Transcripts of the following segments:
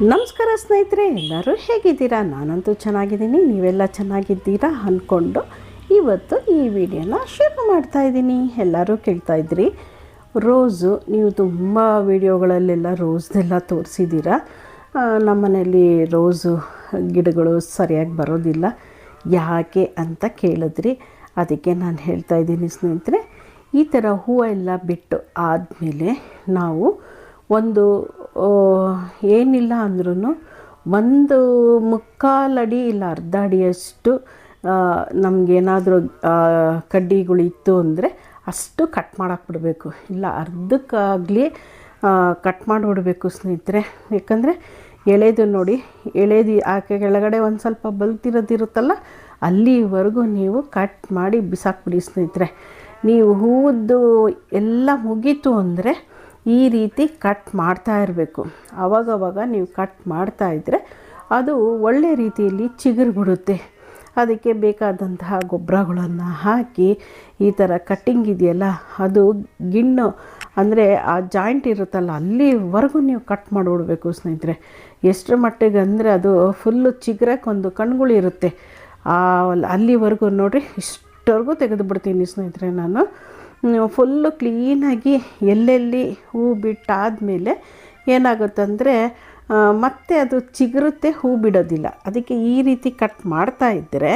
ನಮಸ್ಕಾರ ಸ್ನೇಹಿತರೆ, ಎಲ್ಲರೂ ಹೇಗಿದ್ದೀರಾ? ನಾನಂತೂ ಚೆನ್ನಾಗಿದ್ದೀನಿ, ನೀವೆಲ್ಲ ಚೆನ್ನಾಗಿದ್ದೀರಾ ಅಂದ್ಕೊಂಡು ಇವತ್ತು ಈ ವಿಡಿಯೋನ ಶುರು ಮಾಡ್ತಾ ಇದ್ದೀನಿ. ಎಲ್ಲರೂ ಕೇಳ್ತಾ ಇದ್ರಿ, ರೋಸು, ನೀವು ತುಂಬ ವಿಡಿಯೋಗಳಲ್ಲೆಲ್ಲ ರೋಸ್ದೆಲ್ಲ ತೋರಿಸಿದ್ದೀರಾ? ನಮ್ಮನೇಲಿ ರೋಸು ಗಿಡಗಳು ಸರಿಯಾಗಿ ಬರೋದಿಲ್ಲ. ಯಾಕೆ ಅಂತ ಕೇಳಿದ್ರಿ. ಅದಕ್ಕೆ ನಾನು ಹೇಳ್ತಾ ಇದ್ದೀನಿ ಸ್ನೇಹಿತರೆ, ಈ ಥರ ಹೂವು ಎಲ್ಲ ಬಿಟ್ಟು ಆದಮೇಲೆ ನಾವು ಒಂದು ಏನಿಲ್ಲ ಅಂದ್ರೂ ಒಂದು ಮುಕ್ಕಾಲಡಿ ಇಲ್ಲ ಅರ್ಧ ಅಡಿಯಷ್ಟು ನಮಗೇನಾದರೂ ಕಡ್ಡಿಗಳಿತ್ತು ಅಂದರೆ ಅಷ್ಟು ಕಟ್ ಮಾಡಾಕ್ಬಿಡ್ಬೇಕು. ಇಲ್ಲ, ಅರ್ಧಕ್ಕಾಗಲಿ ಕಟ್ ಮಾಡಿಬಿಡ್ಬೇಕು ಸ್ನೇಹಿತರೆ. ಯಾಕಂದರೆ ಎಳೆದು ನೋಡಿ, ಎಳೆದು ಆಕೆ ಕೆಳಗಡೆ ಒಂದು ಸ್ವಲ್ಪ ಬಲ್ತಿರೋದಿರುತ್ತಲ್ಲ, ಅಲ್ಲಿವರೆಗೂ ನೀವು ಕಟ್ ಮಾಡಿ ಬಿಸಾಕ್ಬಿಡಿ ಸ್ನೇಹಿತರೆ. ನೀವು ಹೂವದ್ದು ಎಲ್ಲ ಮುಗೀತು ಅಂದರೆ ಈ ರೀತಿ ಕಟ್ ಮಾಡ್ತಾ ಇರಬೇಕು. ಆವಾಗವಾಗ ನೀವು ಕಟ್ ಮಾಡ್ತಾ ಇದ್ದರೆ ಅದು ಒಳ್ಳೆ ರೀತಿಯಲ್ಲಿ ಚಿಗುರು ಬಿಡುತ್ತೆ ಅದಕ್ಕೆ ಬೇಕಾದಂತಹ ಗೊಬ್ಬರಗಳನ್ನು ಹಾಕಿ ಈ ಥರ ಕಟ್ಟಿಂಗ್ ಇದೆಯಲ್ಲ, ಅದು ಗಿಣ್ಣು ಅಂದರೆ ಆ ಜಾಯಿಂಟ್ ಇರುತ್ತಲ್ಲ ಅಲ್ಲಿವರೆಗೂ ನೀವು ಕಟ್ ಮಾಡಿಬಿಡ್ಬೇಕು ಸ್ನೇಹಿತರೆ. ಎಷ್ಟರ ಮಟ್ಟಿಗೆ ಅಂದರೆ ಅದು ಫುಲ್ಲು ಚಿಗುರಕ್ಕೆ ಒಂದು ಕಣ್ಗಳಿರುತ್ತೆ ಆ ಅಲ್ಲಿವರೆಗೂ ನೋಡಿರಿ ಇಷ್ಟವರೆಗೂ ತೆಗೆದುಬಿಡ್ತೀನಿ ಸ್ನೇಹಿತರೆ ನಾನು. ಫುಲ್ಲು ಕ್ಲೀನಾಗಿ ಎಲ್ಲೆಲ್ಲಿ ಹೂ ಬಿಟ್ಟಾದಮೇಲೆ ಏನಾಗುತ್ತಂದರೆ ಮತ್ತೆ ಅದು ಚಿಗುರುತ್ತೆ, ಹೂ ಬಿಡೋದಿಲ್ಲ. ಅದಕ್ಕೆ ಈ ರೀತಿ ಕಟ್ ಮಾಡ್ತಾ ಇದ್ದರೆ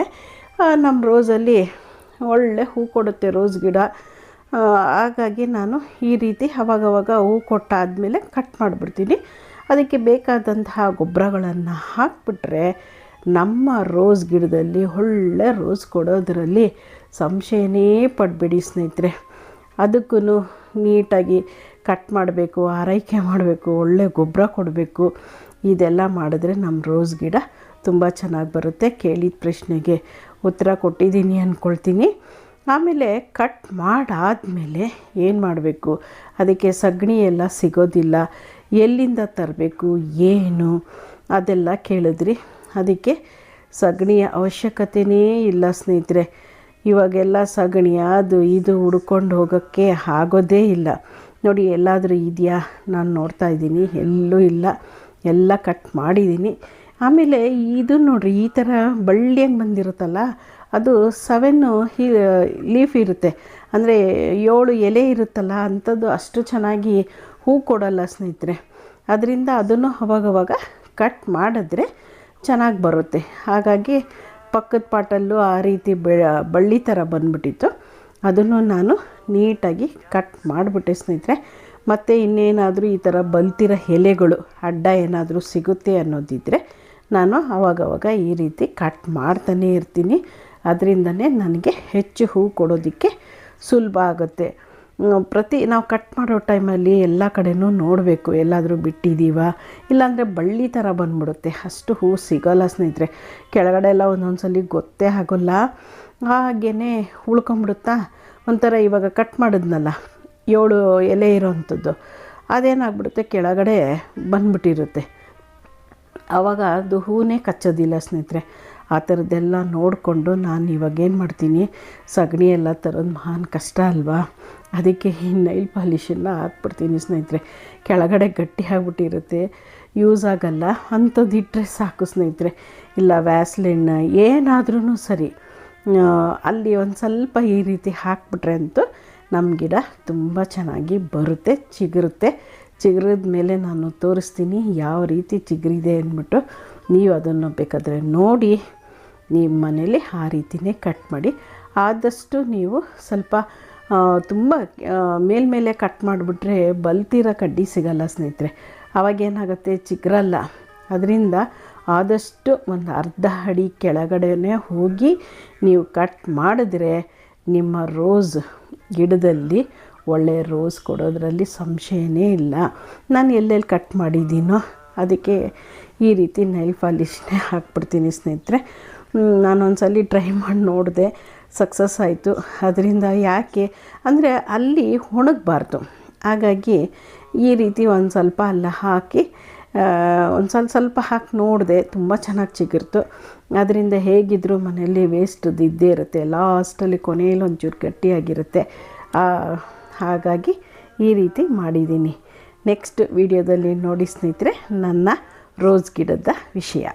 ನಮ್ಮ ರೋಸಲ್ಲಿ ಒಳ್ಳೆ ಹೂ ಕೊಡುತ್ತೆ ರೋಸ್ ಗಿಡ. ಹಾಗಾಗಿ ನಾನು ಈ ರೀತಿ ಅವಾಗವಾಗ ಹೂ ಕೊಟ್ಟಾದಮೇಲೆ ಕಟ್ ಮಾಡಿಬಿಡ್ತೀನಿ. ಅದಕ್ಕೆ ಬೇಕಾದಂತಹ ಗೊಬ್ಬರಗಳನ್ನು ಹಾಕಿಬಿಟ್ರೆ, ನಮ್ಮ ರೋಸ್ ಗಿಡದಲ್ಲಿ ಒಳ್ಳೆ ರೋಸ್ ಕೊಡೋದರಲ್ಲಿ ಸಂಶಯನೇ ಪಡಬೇಡಿ ಸ್ನೇಹಿತರೆ. ಅದಕ್ಕೂ ನೀಟಾಗಿ ಕಟ್ ಮಾಡಬೇಕು, ಆರೈಕೆ ಮಾಡಬೇಕು, ಒಳ್ಳೆ ಗೊಬ್ಬರ ಕೊಡಬೇಕು. ಇದೆಲ್ಲ ಮಾಡಿದ್ರೆ ನಮ್ಮ ರೋಸ್ ಗಿಡ ತುಂಬ ಚೆನ್ನಾಗಿ ಬರುತ್ತೆ. ಕೇಳಿದ ಪ್ರಶ್ನೆಗೆ ಉತ್ತರ ಕೊಟ್ಟಿದ್ದೀನಿ ಅಂದ್ಕೊಳ್ತೀನಿ ಆಮೇಲೆ ಕಟ್ ಮಾಡಾದಮೇಲೆ ಏನು ಮಾಡಬೇಕು? ಅದಕ್ಕೆ ಸಗಣಿ ಎಲ್ಲ ಸಿಗೋದಿಲ್ಲ. ಎಲ್ಲಿಂದ ತರಬೇಕು? ಏನು? ಅದೆಲ್ಲ ಕೇಳಿದ್ರಿ. ಅದಕ್ಕೆ ಸಗಣಿಯ ಅವಶ್ಯಕತೆಯೇ ಇಲ್ಲ ಸ್ನೇಹಿತರೆ. ಇವಾಗೆಲ್ಲ ಸಗಣಿ, ಅದು ಇದು ಹುಡ್ಕೊಂಡು ಹೋಗೋಕ್ಕೆ ಆಗೋದೇ ಇಲ್ಲ. ನೋಡಿ, ಎಲ್ಲಾದರೂ ಇದೆಯಾ? ನಾನು ನೋಡ್ತಾ ಇದ್ದೀನಿ. ಎಲ್ಲೂ ಇಲ್ಲ. ಎಲ್ಲ ಕಟ್ ಮಾಡಿದ್ದೀನಿ. ಆಮೇಲೆ ಇದು ನೋಡಿರಿ, ಈ ಥರ ಬಳ್ಳಿಯಂಗೆ ಬಂದಿರುತ್ತಲ್ಲ, ಅದು ಸೆವೆನ್ನು ಹಿ ಲೀಫ್ ಇರುತ್ತೆ. ಅಂದರೆ ಏಳು ಎಲೆ ಇರುತ್ತಲ್ಲ, ಅಂಥದ್ದು ಅಷ್ಟು ಚೆನ್ನಾಗಿ ಹೂ ಕೊಡಲ್ಲ ಸ್ನೇಹಿತರೆ. ಅದರಿಂದ ಅದನ್ನು ಅವಾಗವಾಗ ಕಟ್ ಮಾಡಿದ್ರೆ ಚೆನ್ನಾಗಿ ಬರುತ್ತೆ. ಹಾಗಾಗಿ ಪಕ್ಕದ ಪಾಟಲ್ಲೂ ಆ ರೀತಿ ಬೆ, ಬಳ್ಳಿ ಥರ ಬಂದ್ಬಿಟ್ಟಿತ್ತು. ಅದನ್ನು ನಾನು ನೀಟಾಗಿ ಕಟ್ ಮಾಡಿಬಿಟ್ಟೆ ಸ್ನೇಹಿತರೆ. ಮತ್ತು ಇನ್ನೇನಾದರೂ ಈ ಥರ ಬಲ್ತಿರೋ ಎಲೆಗಳು, ಅಡ್ಡ ಏನಾದರೂ ಸಿಗುತ್ತೆ ಅನ್ನೋದಿದ್ದರೆ ನಾನು ಅವಾಗವಾಗ ಈ ರೀತಿ ಕಟ್ ಮಾಡ್ತಾನೇ ಇರ್ತೀನಿ. ಅದರಿಂದನೇ ನನಗೆ ಹೆಚ್ಚು ಹೂ ಕೊಡೋದಕ್ಕೆ ಸುಲಭ ಆಗುತ್ತೆ. ಪ್ರತಿ ನಾವು ಕಟ್ ಮಾಡೋ ಟೈಮಲ್ಲಿ ಎಲ್ಲ ಕಡೆನೂ ನೋಡಬೇಕು, ಎಲ್ಲಾದರೂ ಬಿಟ್ಟಿದ್ದೀವ ಇಲ್ಲಾಂದರೆ ಬಳ್ಳಿ ಥರ ಬಂದ್ಬಿಡುತ್ತೆ, ಅಷ್ಟು ಹೂ ಸಿಗೋಲ್ಲ ಸ್ನೇಹಿತರೆ. ಕೆಳಗಡೆ ಎಲ್ಲ ಒಂದೊಂದು ಸಲ ಗೊತ್ತೇ ಆಗೋಲ್ಲ. ಹಾಗೇ ಉಳ್ಕೊಂಬಿಡುತ್ತಾ ಒಂಥರ ಇವಾಗ ಕಟ್ ಮಾಡಿದ್ನಲ್ಲ, ಏಳು ಎಲೆ ಇರೋವಂಥದ್ದು ಅದೇನಾಗ್ಬಿಡುತ್ತೆ, ಕೆಳಗಡೆ ಬಂದ್ಬಿಟ್ಟಿರುತ್ತೆ. ಆವಾಗ ಅದು ಹೂನೇ ಕಚ್ಚೋದಿಲ್ಲ ಸ್ನೇಹಿತರೆ. ಆ ಥರದ್ದೆಲ್ಲ ನೋಡಿಕೊಂಡು ನಾನು ಇವಾಗ ಏನು ಮಾಡ್ತೀನಿ? ಸಗಣಿ ಎಲ್ಲ ತರೋದು ಮಹಾನ್ ಕಷ್ಟ ಅಲ್ವಾ? ಅದಕ್ಕೆ ಈ ನೈಲ್ ಪಾಲಿಷನ್ನ ಹಾಕ್ಬಿಡ್ತೀನಿ ಸ್ನೇಹಿತರೆ. ಕೆಳಗಡೆ ಗಟ್ಟಿ ಆಗ್ಬಿಟ್ಟಿರುತ್ತೆ. ಯೂಸ್ ಆಗಲ್ಲ. ಅಂಥದ್ದು ಇಟ್ಟರೆ ಸಾಕು ಸ್ನೇಹಿತರೆ. ಇಲ್ಲ ವ್ಯಾಸ್ಲಿನ್ ಏನಾದ್ರೂ ಸರಿ. ಅಲ್ಲಿ ಒಂದು ಸ್ವಲ್ಪ ಈ ರೀತಿ ಹಾಕ್ಬಿಟ್ರೆ ಅಂತೂ ನಮ್ಮ ಗಿಡ ತುಂಬ ಚೆನ್ನಾಗಿ ಬರುತ್ತೆ, ಚಿಗುರುತ್ತೆ. ಚಿಗುರಿದ ಮೇಲೆ ನಾನು ತೋರಿಸ್ತೀನಿ ಯಾವ ರೀತಿ ಚಿಗುರಿದೆ ಅಂದ್ಬಿಟ್ಟು. ನೀವು ಅದನ್ನು ಬೇಕಾದರೆ ನೋಡಿ. ನಿಮ್ಮ ಮನೇಲಿ ಆ ರೀತಿಯೇ ಕಟ್ ಮಾಡಿ. ಆದಷ್ಟು ನೀವು ಸ್ವಲ್ಪ ತುಂಬ ಮೇಲ್ಮೇಲೆ ಕಟ್ ಮಾಡಿಬಿಟ್ರೆ ಬಲ್ತಿರೋ ಕಡ್ಡಿ ಸಿಗಲ್ಲ ಸ್ನೇಹಿತರೆ. ಅವಾಗೇನಾಗುತ್ತೆ ಚಿಗ್ರಲ್ಲ. ಅದರಿಂದ ಆದಷ್ಟು ಒಂದು ಅರ್ಧ ಅಡಿ ಕೆಳಗಡೆನೇ ಹೋಗಿ ನೀವು ಕಟ್ ಮಾಡಿದ್ರೆ ನಿಮ್ಮ ರೋಸ್ ಗಿಡದಲ್ಲಿ ಒಳ್ಳೆಯ ರೋಸ್ ಕೊಡೋದ್ರಲ್ಲಿ ಸಂಶಯನೇ ಇಲ್ಲ. ನಾನು ಎಲ್ಲೆಲ್ಲಿ ಕಟ್ ಮಾಡಿದ್ದೀನೋ ಅದಕ್ಕೆ ಈ ರೀತಿ ನೈಲ್ ಪಾಲಿಶ್ನೇ ಹಾಕ್ಬಿಡ್ತೀನಿ ಸ್ನೇಹಿತರೆ. ನಾನೊಂದ್ಸಲಿ ಟ್ರೈ ಮಾಡಿ ನೋಡಿದೆ. ಸಕ್ಸಸ್ ಆಯಿತು. ಅದರಿಂದ ಯಾಕೆ? ಅಂದರೆ ಅಲ್ಲಿ ಒಣಗಬಾರ್ದು. ಹಾಗಾಗಿ ಈ ರೀತಿ ಒಂದು ಸ್ವಲ್ಪ ಅಲ್ಲ ಹಾಕಿ ಒಂದು ಸ್ವಲ್ಪ ಸ್ವಲ್ಪ ಹಾಕಿ ನೋಡಿದೆ. ತುಂಬ ಚೆನ್ನಾಗಿ ಚಿಗಿರ್ತು. ಅದರಿಂದ ಹೇಗಿದ್ದರೂ ಮನೆಯಲ್ಲಿ ವೇಸ್ಟ್ದು ಇದ್ದೇ ಇರುತ್ತೆ. ಲಾಸ್ಟಲ್ಲಿ ಕೊನೆಯಲ್ಲಿ ಒಂಚೂರು ಗಟ್ಟಿಯಾಗಿರುತ್ತೆ. ಹಾಗಾಗಿ ಈ ರೀತಿ ಮಾಡಿದ್ದೀನಿ. ನೆಕ್ಸ್ಟ್ ವಿಡಿಯೋದಲ್ಲಿ ನೋಡಿ ಸ್ನೇಹಿತರೆ, ನನ್ನ ರೋಸ್ ಗಿಡದ ವಿಷಯ.